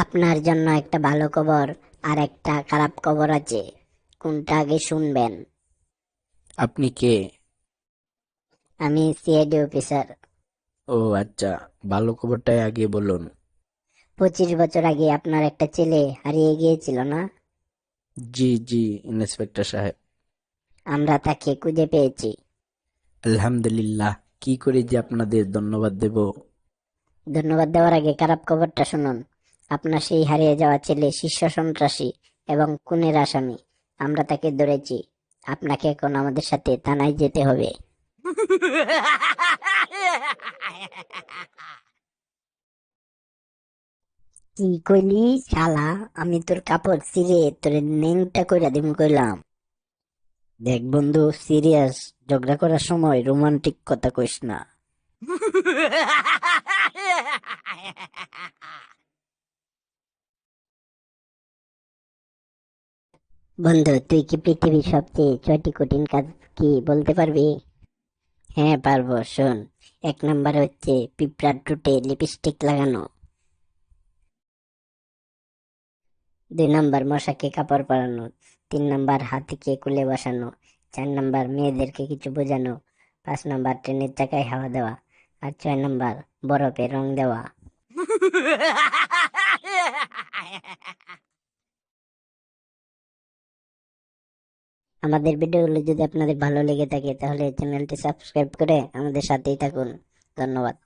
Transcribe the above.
আপনার জন্য একটা ভালো খবর আর একটা খারাপ খবর আছে। কোনটা আগে শুনবেন? আপনি কে? আমি সিআইডি অফিসার। ও আচ্ছা। ভালো খবরটাই আগে বলুন। পঁচিশ বছর আগে আপনার একটা ছেলে হারিয়ে গিয়েছিল না? জি জি ইন্সপেক্টর সাহেব। আমরা তাকে খুঁজে পেয়েছি। আলহামদুলিল্লাহ। কি করে যে আপনাদের ধন্যবাদ দেব? ধন্যবাদ দেওয়ার আগে খারাপ খবরটা শুনুন। আপনার সেই হারিয়ে যাওয়া ছেলে শীর্ষ সন্ত্রাসী এবং খুনের আসামি। আমরা তাকে ধরেছি। আপনাকে এখন আমাদের সাথে থানায় যেতে হবে। কি কইলি শালা? আমি তোর কাপড় ছিঁড়ে তোর নেংটা কইরা দিম কইলাম। দেখ বন্ধু, সিরিয়াস ঝগড়া করার সময় রোমান্টিক কথা কইস না। বন্ধু, তুই কি পৃথিবীর সবচেয়ে ছয়টি কঠিন কাজ কি বলতে পারবি? হ্যাঁ পারব, শোন। এক নম্বর হচ্ছে পিঁপড়ার টুটে লিপস্টিক লাগানো। দুই নম্বর, মশাকে কাপড় পরানো। তিন নম্বর, হাতিকে কুলে বসানো। চার নম্বর, মেয়েদেরকে কিছু বোঝানো। পাঁচ নম্বর, ট্রেনের চাকায় হাওয়া দেওয়া। আর ছয় নম্বর, বরফে রং দেওয়া। আমাদের ভিডিওগুলো যদি আপনাদের ভালো লেগে থাকে, তাহলে চ্যানেলটি সাবস্ক্রাইব করে আমাদের সাথেই থাকুন। ধন্যবাদ।